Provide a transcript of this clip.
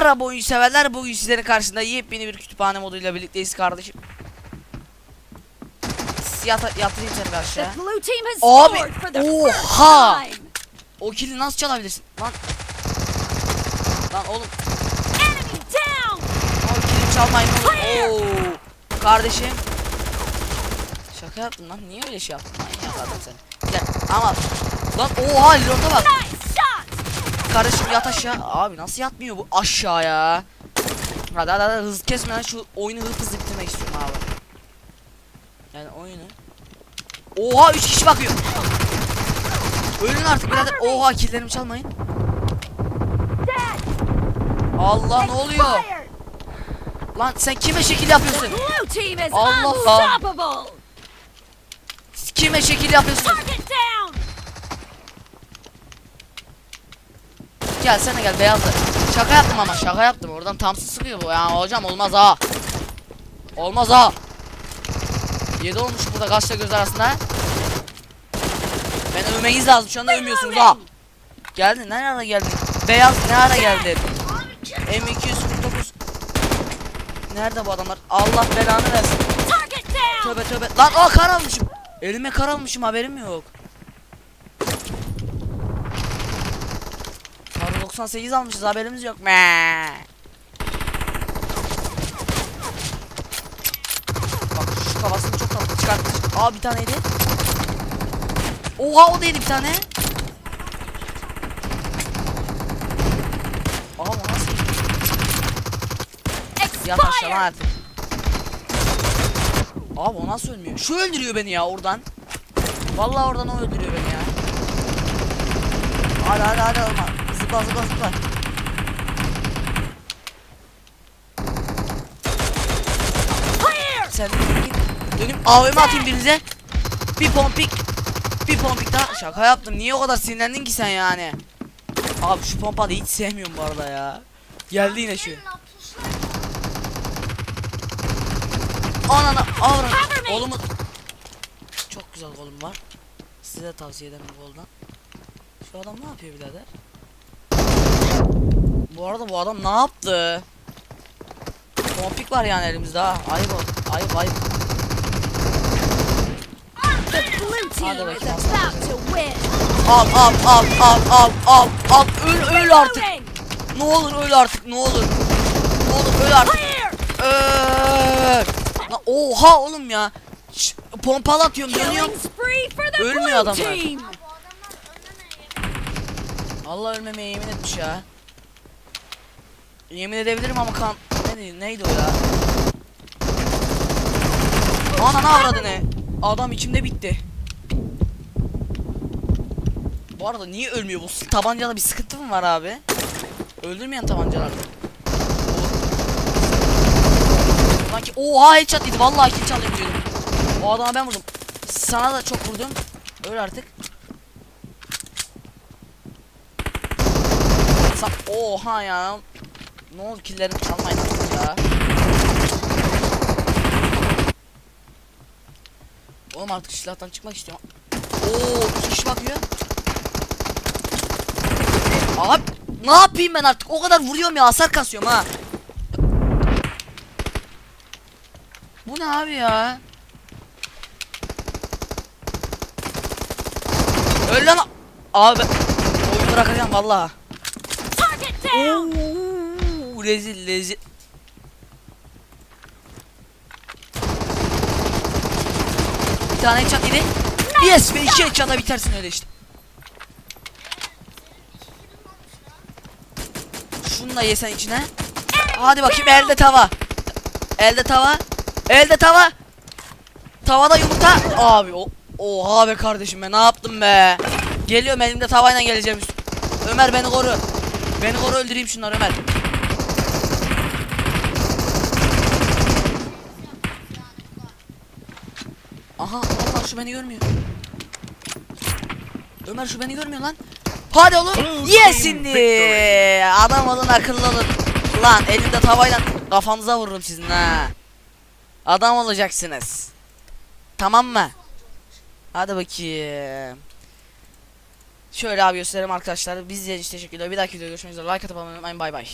Merhaba oyun severler. Bugün sizlerin karşısında yepyeni bir kütüphane moduyla birlikteyiz kardeşim. Yat yatırayım seni has Abi, oha! O kili nasıl çalabilirsin? Lan. Lan oğlum. O kilimi çalmayın oğlum. Oo. Kardeşim. Şaka yaptın lan. Niye öyle şey yaptın? Manyak adam sen. Gel ama. Lan oha Lord'a bak. Nice. Kardeşim yat aşağı. Abi nasıl yatmıyor bu aşağıya? Hadi hadi hadi hız kesmeden şu oyunu hızlı hızlı bitirmek istiyorum abi. Yani oyunu. Oha 3 kişi bakıyor. Ölün artık birader. Oha killerimi çalmayın. Allah ne oluyor? Lan sen kime şekil yapıyorsun? Allah. unstoppable. Kime şekil yapıyorsun? Gel sen de gel beyazlı. Şaka yaptım ama şaka yaptım. Oradan tamsız sıkıyor bu ya. Hocam olmaz ha. Olmaz ha. 7 olmuş burada kaçta göz arasında. Ben övmeniz lazım. Şu anda övmüyorsunuz ha. Geldin ne ara geldin? Beyaz ne ara geldin? M249 Nerede bu adamlar? Allah belanı versin. Tövbe tövbe. Lan aa kar almışım. Elime kar almışım haberim yok. Kar 98 almışız haberimiz yok. Me. Bak şu kafasını çok tatlı çıkartmış. Aa bir taneydi. Oha o değildi bir tane. Aa o nasıl? Yat aşağı artık. Abi o nasıl ölmüyor? Şu öldürüyor beni ya oradan. Vallahi oradan o öldürüyor beni ya. Hadi hadi hadi olma. Zıpla zıpla zıpla. Sen. Dönüp AVM atayım birinize. Bir pompik. Bir pompik daha. Şaka yaptım. Niye o kadar sinirlendin ki sen yani? Abi şu pompalı hiç sevmiyorum bu arada ya. Geldi yine şu. Anana avra. Cover me. Kolumu. Çok güzel kolum var. Size tavsiye ederim bu koldan. Şu adam ne yapıyor birader? Bu arada bu adam ne yaptı? Pompik var yani elimizde ha. Ayıp ol. Ayıp ayıp. Hadi bakayım. Al al al al al al al öl öl artık. Ne olur öl artık ne olur. Ne olur öl artık. Öl. Lan oha oğlum ya. Ş- pompalı atıyorum dönüyorum. Ölmüyor adamlar. Allah ölmemeye yemin etmiş ya. Yemin edebilirim ama kan... Neydi, neydi o ya? Ana ne avradı ne? Adam içimde bitti. Bu arada niye ölmüyor bu tabancada bir sıkıntı mı var abi? Öldürmeyen tabancalarda. Sanki oha headshot yedi vallahi kill çalayım diyordum. O adama ben vurdum. Sana da çok vurdum. Öl artık. Sa- Oha ya. Ne oldu killerini çalmayın ya. Oğlum artık silahtan çıkmak istiyorum. Oo, kişi bakıyor. Abi ne yapayım ben artık? O kadar vuruyorum ya, hasar kasıyorum ha. Bu ne abi ya? Öl lan. Abi ben oyunu bırakacağım vallahi. Target Oo, rezil rezil. Bir tane headshot yedi. Yes ve iki headshot'a bitersin öyle işte. Şunu da yesen içine. Hadi bakayım elde tava. Elde tava. Elde tava. Tavada yumurta. Abi o Oha be kardeşim be ne yaptım be. Geliyorum elimde tavayla geleceğim. Ömer beni koru. Beni koru öldüreyim şunları Ömer. Aha Allah şu beni görmüyor. Ömer şu beni görmüyor lan. Hadi oğlum. Yesin diye. Adam olun akıllı olun. Lan elimde tavayla kafanıza vururum sizin ha. Adam olacaksınız. Tamam mı? Hadi bakayım. Şöyle abi gösterelim arkadaşlar. Biz için teşekkürler. Bir dahaki videoda görüşmek üzere. Like atıp abone olmayı. Bay bay.